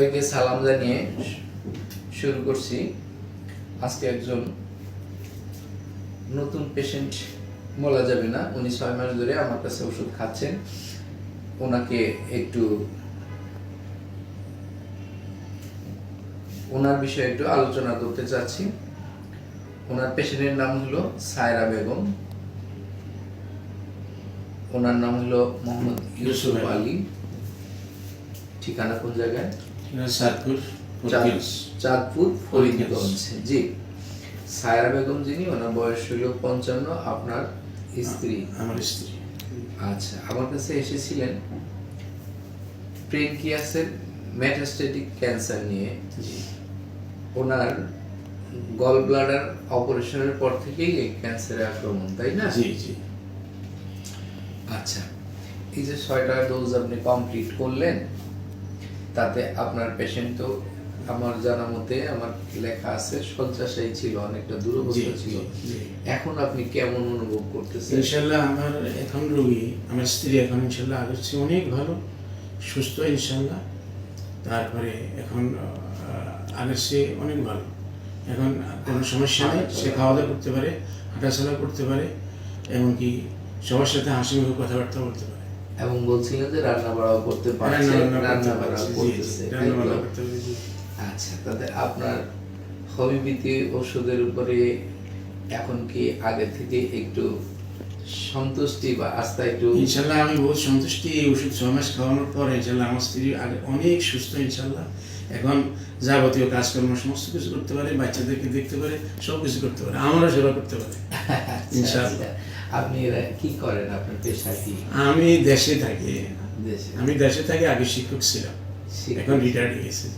সবাইকে সালাম জানিয়ে শুরু করছি। আজকে একজন নতুন পেশেন্ট বলা যাবে না। উনি ছয় মাস ধরে আমার কাছে ওষুধ খাচ্ছেন। ওনাকে একটু ওনার বিষয়ে একটু আলোচনা করতে চাচ্ছি। ওনার পেশেন্টের নাম হলো সায়রা বেগম। ওনার নাম হলো মোহাম্মদ ইউসুফ। আলী। ঠিকানা কোন জায়গায়? সাতপুর চাঁদপুর ফরিদগঞ্জ জি। সায়রা বেগম যিনি ওনার বয়স হলো পঞ্চান্ন আপনার স্ত্রী। আমার স্ত্রী। আচ্ছা আমার কাছে এসেছিলেন প্রেনকিয়াসের মেটাস্টেটিক ক্যান্সার নিয়ে। জি। ওনার গল ব্লাডার অপারেশনের পর থেকেই এই ক্যান্সারের আক্রমণ তাই না? জি জি। আচ্ছা এই যে ছয়টা ডোজ আপনি কমপ্লিট করলেন তাতে আপনার পেশেন্ট তো আমার জানা মতে আমার লেখা আছে শয্যাশায়ী ছিল অনেকটা দূরবস্থ ছিল। এখন আপনি কেমন অনুভব করতেছেন? ইনশাল্লাহ আমার এখন রোগী আমার স্ত্রী এখন ইনশাল্লাহ আগের চেয়ে অনেক ভালো সুস্থ ইনশাল্লাহ। তারপরে এখন আগের চেয়ে অনেক ভালো। এখন কোনো সমস্যা নেই সে খাওয়া দাওয়া করতে পারে হাঁটাচলা করতে পারে এমনকি সবার সাথে হাসি মুখে কথাবার্তা বলতে পারে। এবং বলছিলেন যে রান্না বাড়াও করতে পারছে রান্না- বাড়া পারছে, করতেছে রান্না বান্না তো? করতে পারে, আচ্ছা তাতে আপনার হোমিওপ্যাথি ওষুধের উপরে এখন কি আগে থেকে একটু সন্তুষ্টি বা আস্থা একটু ইনশাল্লাহ আমি বহুত সন্তুষ্টি এই ওষুধ ছ মাস খাওয়ানোর পরে ইনশাল্লাহ আমার স্ত্রী আগে অনেক সুস্থ ইনশাল্লাহ এখন যাবতীয় কাজকর্ম সমস্ত কিছু করতে পারে বাচ্চাদেরকে দেখতে পারে সব কিছু করতে পারে আমারও সেবা করতে পারে আচ্ছা, ইনশাআল্লাহ। আচ্ছা। আপনি কি করেন? আপনার পেশা কি? আমি দেশে থাকি। দেশে। আমি দেশে থাকি আগে শিক্ষক ছিলাম। এখন রিটায়ার্ড হয়ে গেছি।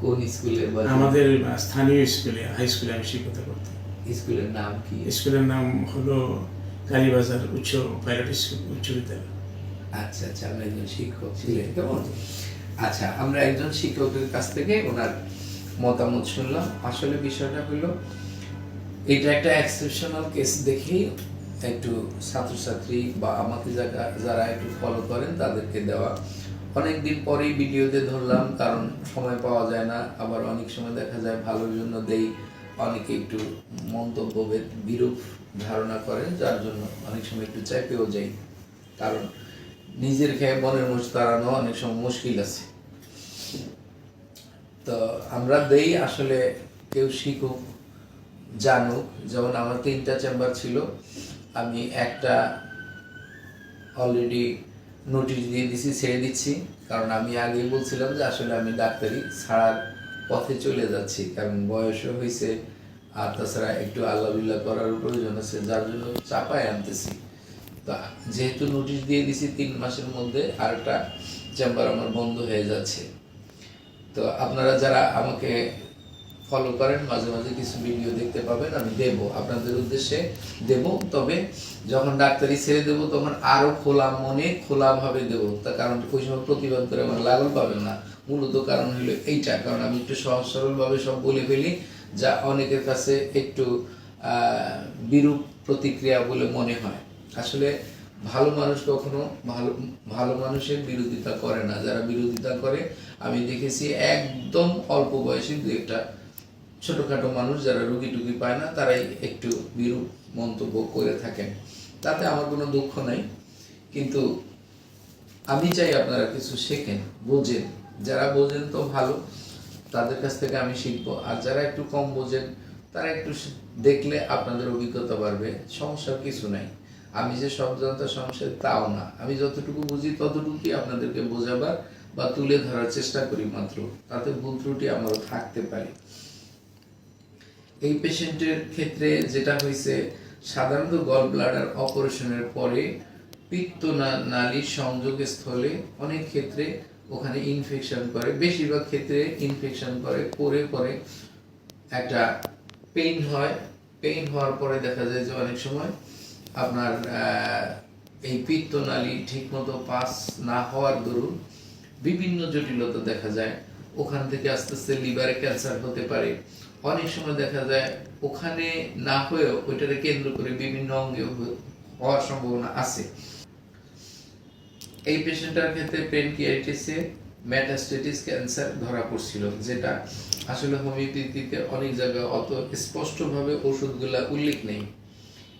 কোন স্কুলে আমাদের স্থানীয় স্কুলে হাই স্কুলে আমি শিক্ষকতা করতাম। স্কুলের নাম কি? স্কুলের নাম হলো কালীবাজার উচ্চ পাইলট স্কুল উচ্চ বিদ্যালয়। আচ্ছা আচ্ছা আমরা একজন শিক্ষক ছিলেন কেমন? আচ্ছা আমরা একজন শিক্ষকের কাছ থেকে ওনার মতামত শুনলাম। আসলে বিষয়টা হলো এটা একটা এক্সেপশনাল কেস দেখেই একটু ছাত্রছাত্রী বা আমাকে যারা একটু ফলো করেন তাদেরকে দেওয়া। অনেক দিন পরেই ভিডিওতে ধরলাম, কারণ সময় পাওয়া যায় না। আবার অনেক সময় দেখা যায় ভালোর জন্য দেই, অনেকে একটু মন্তব্য বিরূপ ধারণা করেন যার জন্য অনেক সময় একটু চাইপেও যাই। কারণ নিজের খেয়ে মনের মোষ তাড়ানো অনেক সময় মুশকিল আছে। তো আমরা দেই, আসলে কেউ শিখুক, জানুক। যেমন আমার তিনটা চেম্বার ছিল আমি একটা অলরেডি নোটিশ দিয়ে দিছি, ছেড়ে দিচ্ছি। কারণ আমি আগেই বলছিলাম যে আসলে আমি ডাক্তারি ছাড়ার পথে চলে যাচ্ছি। কারণ বয়সও হয়েছে আর তাছাড়া একটু আল্লাহ করার প্রয়োজন আছে, যার জন্য চাপায় আনতেছি। তা যেহেতু নোটিশ দিয়ে দিছি, তিন মাসের মধ্যে আরেকটা চেম্বার আমার বন্ধ হয়ে যাচ্ছে। তো আপনারা যারা আমাকে ফলো করেন, মাঝে মাঝে কিছু ভিডিও দেখতে পাবেন, আমি দেব। আপনাদের উদ্দেশ্যে দেব, তবে যখন ডাক্তারি ছেড়ে দেব, তখন আরও খোলা মনে খোলা ভাবে দেব। তার কারণ ওই সময় প্রতিবাদ করে আমার লাগল পাবেন না। মূলত কারণ হলো এইটা, কারণ আমি একটু সহজ সরল ভাবে সব বলে ফেলি, যা অনেকের কাছে একটু বিরূপ প্রতিক্রিয়া বলে মনে হয়। আসলে ভালো মানুষ কখনো ভালো ভালো মানুষের বিরোধিতা করে না। যারা বিরোধিতা করে, আমি দেখেছি একদম অল্প বয়সী দু একটা ছোটখাটো মানুষ যারা রুগী টুগি পায় না, তারাই একটু বিরূপ মন্তব্য করে থাকেন। তাতে আমার কোনো দুঃখ নাই। কিন্তু আমি চাই আপনারা কিছু শেখেন, বোঝেন। যারা বোঝেন তো ভালো, তাদের কাছ থেকে আমি শিখব। আর যারা একটু কম বোঝেন, তারা একটু দেখলে আপনাদের অভিজ্ঞতা বাড়বে। সমস্যার কিছু নাই। আমি যে সব জনতা সমস্যা, তাও না। আমি যতটুকু বুঝি ততটুকুই আপনাদেরকে বোঝাবার বা তুলে ধরার চেষ্টা করি মাত্র। তাতে ভুল ত্রুটি আমারও থাকতে পারে। এই পেশেন্টের ক্ষেত্রে যেটা হয়েছে, সাধারণত গল ব্লাডার অপারেশনের পরে পিত্ত নালীর সংযোগ স্থলে অনেক ক্ষেত্রে ওখানে ইনফেকশন করে। বেশিরভাগ ক্ষেত্রে ইনফেকশন করে করে পরে একটা পেইন হয়। পেইন হওয়ার পরে দেখা যায় যে অনেক সময় আপনার এই পিত্তনালী ঠিকমতো পাস না হওয়ার দরুন বিভিন্ন জটিলতা দেখা যায়। ওখান থেকে আস্তে আস্তে লিভারে ক্যান্সার হতে পারে। অনেক সময় দেখা যায় ওখানে না হয়েও ওইটাকে কেন্দ্র করে বিভিন্ন অঙ্গে হওয়ার সম্ভাবনা আছে। এই পেশেন্টটার ক্ষেত্রে পেনকিয়াইটিসে মেটাস্টেটিস ক্যান্সার ধরা পড়ছিল, যেটা আসলে হোমিওপ্যাথিতে অনেক জায়গায় অত স্পষ্টভাবে ওষুধগুলা উল্লেখ নেই।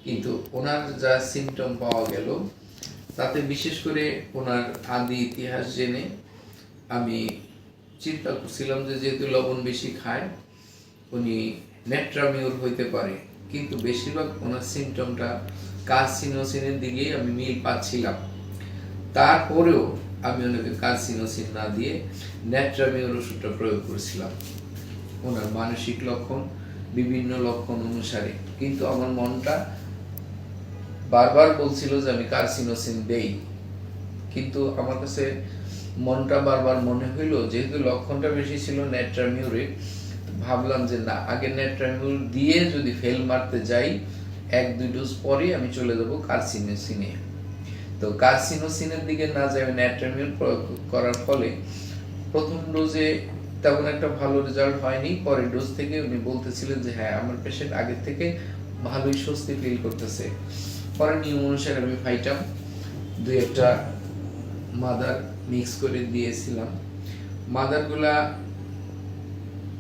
কিন্তু ওনার যা সিমটম পাওয়া গেল, তাতে বিশেষ করে ওনার আদি ইতিহাস জেনে আমি চিন্তা করছিলাম যেহেতু লবণ বেশি খায় উনি নেট্রামিউর হইতে পারে। কিন্তু বেশিরভাগ ওনার সিমটমটা কার্সিনোসিনের দিকেই আমি মিল পাচ্ছিলাম। তারপরেও আমি ওনাকে কার্সিনোসিন না দিয়ে নেট্রামিউর ওষুধটা প্রয়োগ করেছিলাম। ওনার মানসিক লক্ষণ, বিভিন্ন লক্ষণ অনুসারে। কিন্তু আমার মনটা বারবার বলছিল যে আমি কার্সিনোসিন দেই। কিন্তু আমার কাছে মনটা বারবার মনে হইল, যেহেতু লক্ষণটা বেশি ছিল নেট্রামিউরে ভাবলাম যে না আগে নেট নেট্রামিউর দিয়ে যদি ফেল মারতে যাই, এক, দুই ডোজ পরে আমি চলে যাব কার্সিনোসিনে তো কার্সিনোসিনের দিকে না যাই আমি নেট্রামিউর প্রয়োগ করার ফলে প্রথম ডোজে তেমন একটা ভালো রেজাল্ট হয়নি, পরের ডোজ থেকে উনি বলতেছিলেন যে হ্যাঁ আমার পেশেন্ট আগের থেকে ভালোই স্বস্তি ফিল করতেছে। পরে নিয়ম অনুসারে আমি ফাইটাম, দুই একটা মাদার মিক্স করে দিয়েছিলাম। মাদারগুলা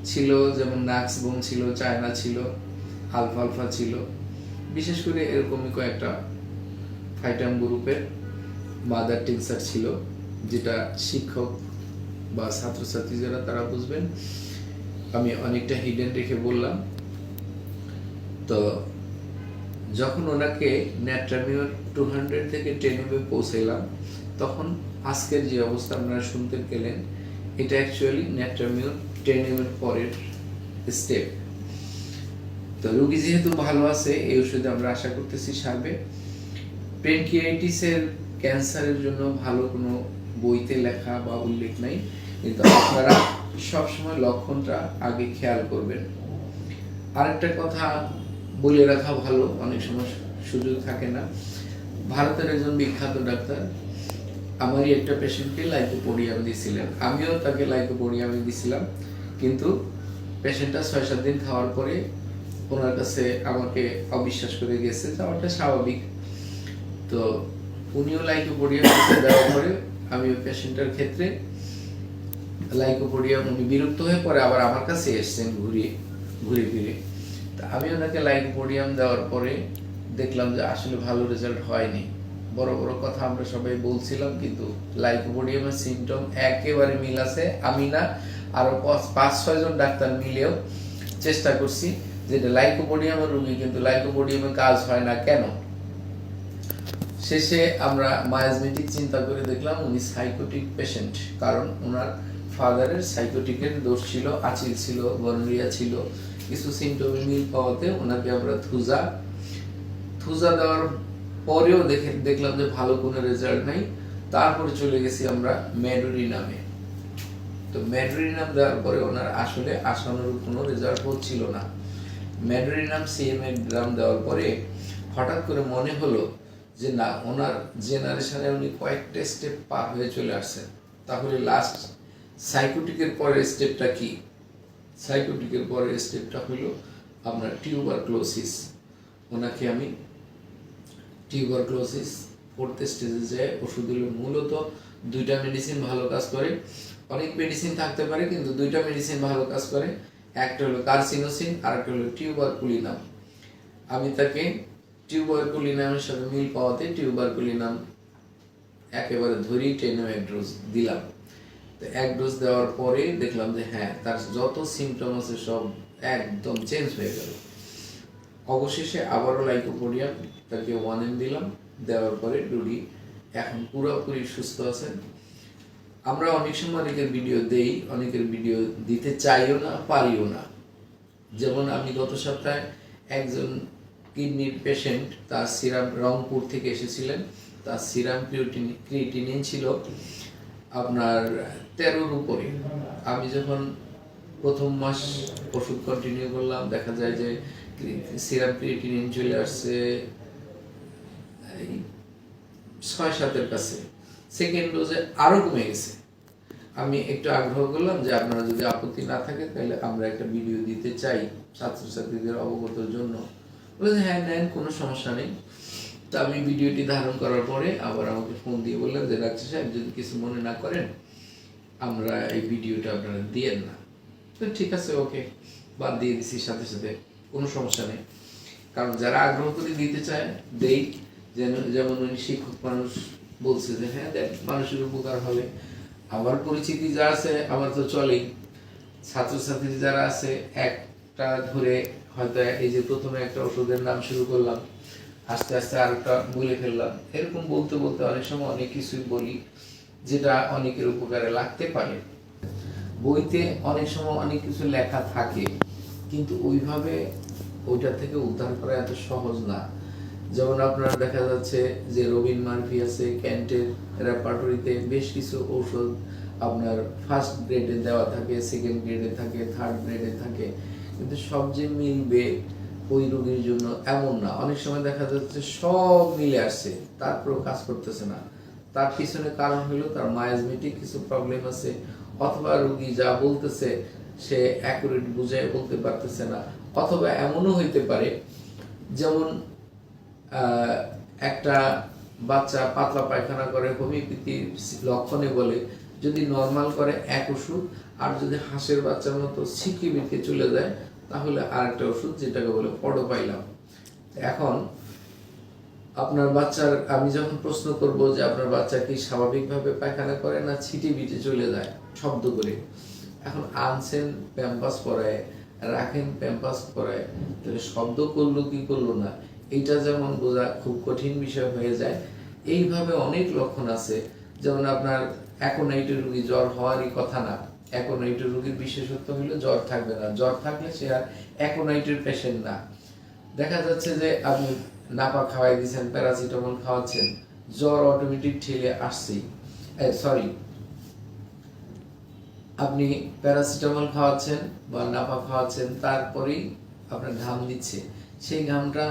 ছিল, যেমন নাক্স বোন ছিল, চায়না ছিল, আলফা আলফা ছিল। বিশেষ করে এরকমই কয়েকটা ফাইটাম গ্রুপের মাদার টিংসার ছিল, যেটা শিক্ষক বা ছাত্রছাত্রী যারা, তারা বুঝবেন। আমি অনেকটা হিডেন রেখে বললাম। তো যখন ওনাকে ন্যাট্রামিওর টু হান্ড্রেড থেকে টেন টেনে পৌঁছাইলাম, তখন আজকের যে অবস্থা আপনারা শুনতে পেলেন, এটা অ্যাকচুয়ালি ন্যাট্রামিওর টেনের পরের স্টেপ তো রোগী যেহেতু ভালো আছে, এই ওষুধে আমরা আশা করতেছি সারবে। পেনকিয়াইটিসের ক্যান্সারের জন্য ভালো কোনো বইতে লেখা বা উল্লেখ নাই, কিন্তু আপনারা সবসময় লক্ষণটা আগে খেয়াল করবেন। আরেকটা কথা বলে রাখা ভালো, অনেক সময় সুযোগ থাকে না। ভারতের একজন বিখ্যাত ডাক্তার, আমারই একটা পেশেন্টকে লাইকোপোডিয়াম দিয়েছিলেন। আমিও তাকে লাইকোপোডিয়াম দিয়েছিলাম কিন্তু পেশেন্টটা ছয় সাত দিন খাওয়ার পরে ওনার কাছে আমাকে অবিশ্বাস করে গেছে যাওয়াটা স্বাভাবিক। তো উনিও লাইকোপোডিয়াম দেওয়ার পরে আমি ওই পেশেন্টের ক্ষেত্রে লাইকোপোডিয়াম উনি বিরক্ত হয়ে পরে আবার আমার কাছে এসছেন ঘুরিয়ে, ঘুরে ফিরে। তা আমি ওনাকে লাইকোপোডিয়াম দেওয়ার পরে দেখলাম যে আসলে ভালো রেজাল্ট হয়নি। বড় বড় কথা আমরা সবাই বলছিলাম, কিন্তু লাইকোপোডিয়ামের সিমটম একেবারে মিল আছে। আমি না আরও পাঁচ- পাঁচ, ছয় জন ডাক্তার মিলেও চেষ্টা করছি যে এটা লাইকোপোডিয়ামের রোগী, কিন্তু লাইকোপোডিয়ামে কাজ হয় না কেন? শেষে আমরা মায়াজমেটিক চিন্তা করে দেখলাম উনি সাইকোটিক পেশেন্ট কারণ ওনার ফাদারের সাইকোটিকের দোষ ছিল, আচিল ছিল গনরিয়া ছিল, কিছু সিমটমে মিল পাওয়াতে ওনাকে আমরা থুজা থুজা দেওয়ার পরেও দেখে দেখলাম যে ভালো কোনো রেজাল্ট নাই। তারপরে চলে গেছি আমরা মেডুরি নামে। তো মেডুরি নাম দেওয়ার পরে ওনার আসলে আশানুরূপ কোনো রেজাল্ট হচ্ছিল না। মেডুরি নাম সিএমএ গ্রাম দেওয়ার পরে হঠাৎ করে মনে হলো যে না, ওনার জেনারেশনে উনি কয়েকটা স্টেপ পার হয়ে চলে আসছেন। তাহলে লাস্ট সাইকোটিকের পরের স্টেপটা কি? সাইকোটিকের পরের স্টেপটা হলো আপনার টিউবারক্লোসিস ওনাকে আমি টিউবারক্লোসিস ফোর্থ স্টেজে যায় ওষুধ দিল। মূলত দুইটা মেডিসিন ভালো কাজ করে। অনেক মেডিসিন থাকতে পারে, কিন্তু দুইটা মেডিসিন ভালো কাজ করে। একটা হলো কার্সিনোসিন আর একটা হলো টিউবারকুলিনাম আমি তাকে টিউবারকুলিনামের সাথে মিল পাওয়াতে টিউবার টিউবারকুলিনাম একেবারে ধরেই টেনে এক ডোজ দিলাম। তো এক ডোজ দেওয়ার পরে দেখলাম যে হ্যাঁ তার যত সিমটম আছে সব একদম চেঞ্জ হয়ে গেল। অবশেষে আবারও লাইকোপোডিয়াম তাকে ওয়ান এম দিলাম। দেওয়ার পরে রুগী এখন পুরোপুরি সুস্থ আছেন। আমরা অনেক সময় অনেকের ভিডিও দেই, অনেকের ভিডিও দিতে চাইও না, পারিও না। যেমন আমি গত সপ্তাহে একজন কিডনির পেশেন্ট তার সিরাম রংপুর থেকে এসেছিলেন। তার সিরাম ক্রিয়েটিনিন ছিল আপনার তেরোর উপরে। আমি যখন প্রথম মাস ওষুধ কন্টিনিউ করলাম, দেখা যায় যে সিরাম ক্রিয়েটিনিন চলে আসছে ছয় সাতের কাছে। সেকেন্ড ডোজে আরও কমে গেছে। আমি একটু আগ্রহ করলাম যে আপনারা যদি আপত্তি না থাকে, তাহলে আমরা একটা ভিডিও দিতে চাই ছাত্রছাত্রীদের অবগতর জন্য। বলে যে হ্যাঁ নেন, কোনো সমস্যা নেই। তো আমি ভিডিওটি ধারণ করার পরে আবার আমাকে ফোন দিয়ে বললেন যে, ডাক্তার সাহেব, যদি কিছু মনে না করেন, আমরা এই ভিডিওটা আপনারা দিয়েন না। তো ঠিক আছে, ওকে, বাদ দিয়ে দিছি, সাথে সাথে কোনো সমস্যা নেই। কারণ যারা আগ্রহ করে দিতে চায়, দেই। যেন, যেমন উনি শিক্ষক মানুষ বলছে যে হ্যাঁ দেখ, মানুষের উপকার হবে। আমার পরিচিতি যা আছে, আমার তো চলেই। ছাত্রছাত্রী যারা আছে, একটা ধরে হয়তো এই যে প্রথমে একটা ওষুধের নাম শুরু করলাম, আস্তে আস্তে আরেকটা বলে ফেললাম। এরকম বলতে বলতে অনেক সময় অনেক কিছুই বলি, যেটা অনেকের উপকারে লাগতে পারে। বইতে অনেক সময় অনেক কিছু লেখা থাকে, কিন্তু ওইভাবে ওইটা থেকে উদ্ধার করা এত সহজ না। যেমন আপনার দেখা যাচ্ছে যে রবিন মার্ফি আছে, ক্যান্টের রেপার্টরিতে বেশ কিছু ঔষধ আপনার ফার্স্ট গ্রেডে দেওয়া থাকে সেকেন্ড গ্রেডে থাকে থার্ড গ্রেডে থাকে। কিন্তু সব যে মিলবে ওই রোগীর জন্য এমন না। অনেক সময় দেখা যাচ্ছে সব মিলে আসছে, তারপরেও কাজ করতেছে না। তার পিছনে কারণ হলো তার মায়াজমেটিক কিছু প্রবলেম আছে, অথবা রোগী যা বলতেছে সে অ্যাকুরেট বুঝে বলতে পারতেছে না, অথবা এমনও হইতে পারে, যেমন একটা বাচ্চা পাতলা পায়খানা করে হোমিওপ্যাথির লক্ষণে বলে, যদি নর্মাল করে এক ওষুধ, আর যদি হাঁসের বাচ্চার মতো ছিটকে বিটকে চলে যায়, তাহলে আরেকটা ওষুধ যেটাকে বলে পড়ো পাইলাম এখন, আপনার বাচ্চার, আমি যখন প্রশ্ন করব যে আপনার বাচ্চা কি স্বাভাবিকভাবে পায়খানা করে না ছিটে বিটে চলে যায়, শব্দ করে। এখন আনছেন প্যাম্পাস পরায়, রাখেন প্যাম্পাস পরায়, তাহলে শব্দ করল কি করল না? এইটা যেমন বোঝা খুব কঠিন বিষয় হয়ে যায়। এইভাবে অনেক লক্ষণ আছে। যেমন আপনার অ্যাকোনাইটের রুগী জ্বর হওয়ারই কথা না। অ্যাকোনাইটের রুগীর বিশেষত্ব হলো জ্বর থাকবে না। জ্বর থাকলে সে আর অ্যাকোনাইটের পেশেন্ট না। দেখা যাচ্ছে যে আপনি নাপা খাওয়াই দিয়েছেন, প্যারাসিটামল খাওয়াচ্ছেন, জ্বর অটোমেটিক ঠেলে আসছেই। সরি আপনি প্যারাসিটামল খাওয়াচ্ছেন বা নাপা খাওয়াচ্ছেন, তারপরেই আপনার ঘাম দিচ্ছে। সেই ঘামটা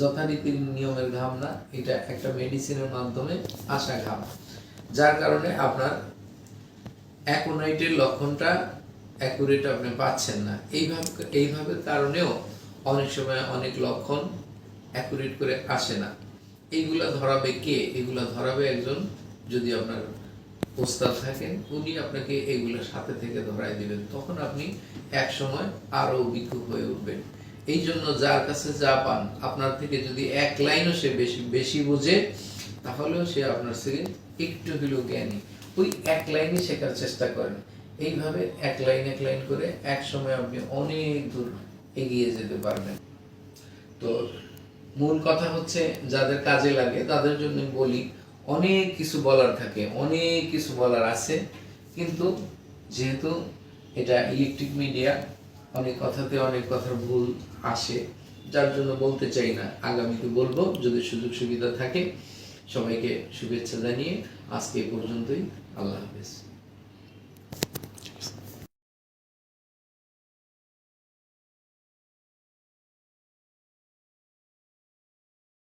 যথারীতি নিয়মের ঘাম না, এটা একটা মেডিসিনের মাধ্যমে আসা ঘাম। যার কারণে আপনার অ্যাকোনাইটের লক্ষণটা অ্যাকুরেট আপনি পাচ্ছেন না। এইভাবে এইভাবে কারণেও অনেক সময় অনেক লক্ষণ অ্যাকুরেট করে আসে না। এইগুলা ধরাবে কে? এগুলা ধরাবে একজন যদি আপনার ওস্তাদ থাকেন, উনি আপনাকে এগুলো সাথে থেকে ধরাই দিবেন। তখন আপনি এক সময় আরও অভিজ্ঞ হয়ে উঠবেন। এই জন্য যার কাছে যা পান, আপনার থেকে যদি এক লাইনও সে বেশি বেশি বোঝে, তাহলেও সে আপনার থেকে একটু হলেও জ্ঞানী। ওই এক লাইনই শেখার চেষ্টা করেন। এইভাবে এক লাইন এক লাইন করে এক সময় আপনি অনেক দূর এগিয়ে যেতে পারবেন। তো মূল কথা হচ্ছে, যাদের কাজে লাগে, তাদের জন্য বলি, অনেক কিছু বলার থাকে, অনেক কিছু বলার আছে, কিন্তু যেহেতু এটা ইলেকট্রিক মিডিয়া অনেক কথাতে অনেক কথার ভুল আসে, যার জন্য বলতে চাই না। আগামীতে বলব, যদি সুযোগ সুবিধা থাকে, সবাইকে শুভেচ্ছা জানিয়ে আজকে পর্যন্তই। আল্লাহ হাফেজ।